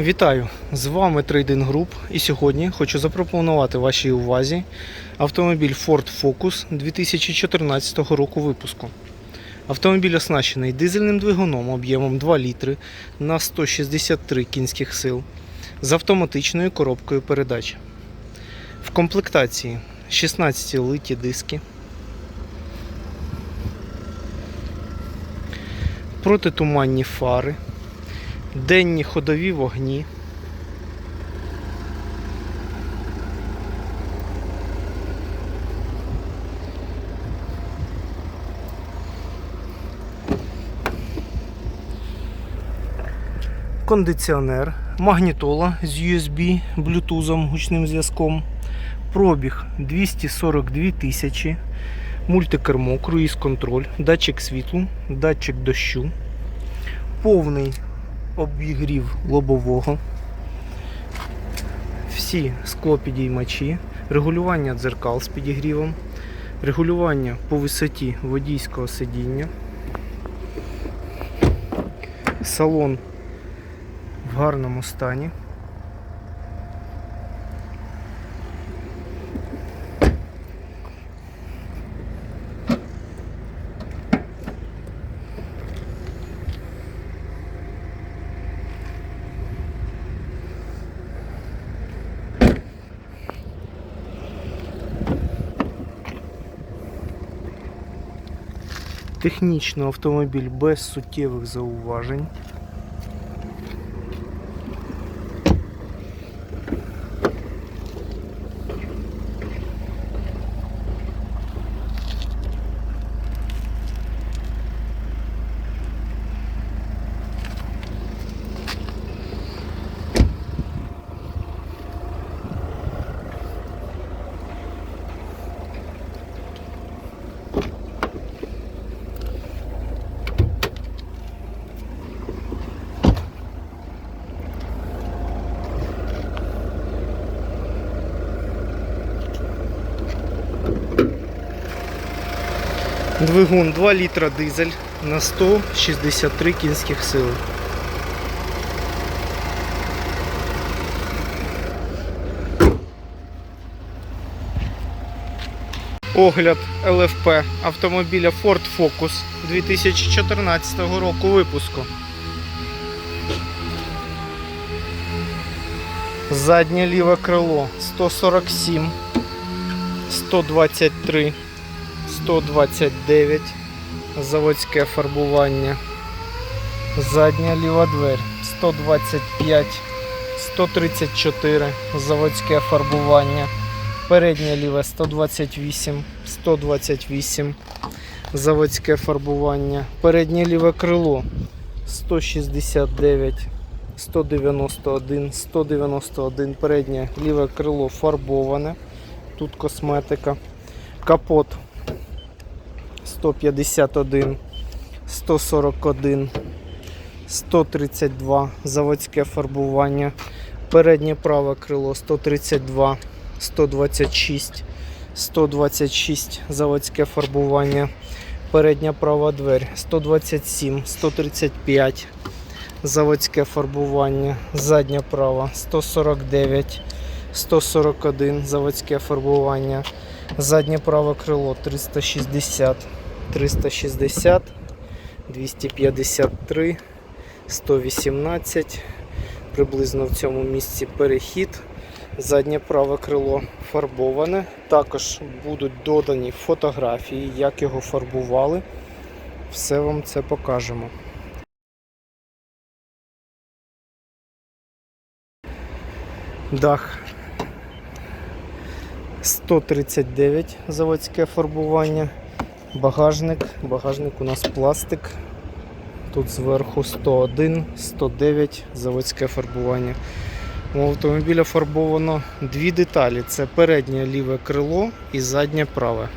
Вітаю! З вами Trading Group і сьогодні хочу запропонувати вашій увазі автомобіль Ford Focus 2014 року випуску. Автомобіль оснащений дизельним двигуном об'ємом 2 літри на 163 кінських сил з автоматичною коробкою передач. В комплектації 16 литі диски, протитуманні фари, денні ходові вогні. Кондиціонер, магнітола з USB, блютузом, гучним зв'язком, пробіг 242 тисячі, мультикермо, круїз-контроль, датчик світлу, датчик дощу, повний обігрів лобового, всі склопідіймачі, регулювання дзеркал з підігрівом, регулювання по висоті водійського сидіння, салон в гарному стані. Технічно автомобіль без суттєвих зауважень. Двигун 2 літра дизель на 163 кінських сили. Огляд ЛФП автомобіля Ford Focus 2014 року випуску. Заднє ліве крило 147, 123. 129 заводське фарбування. Задня ліва дверь 125, 134 заводське фарбування. Переднє ліве 128, 128 заводське фарбування. Переднє ліве крило 169, 191, 191. Переднє ліве крило фарбоване. Тут косметика. Капот 151, 141, 132 заводське фарбування. Переднє праве крило 132, 126, 126 заводське фарбування. Передня права дверь 127, 135 заводське фарбування. Задня права 149, 141 заводське фарбування. Заднє праве крило 360, 360, 253, 118. Приблизно в цьому місці перехід. Заднє праве крило фарбоване. Також будуть додані фотографії, як його фарбували. Все вам це покажемо. Дах 139 заводське фарбування. Багажник. Багажник у нас пластик. Тут зверху 101, 109 заводське фарбування. У автомобіля фарбовано дві деталі: це переднє ліве крило і заднє праве.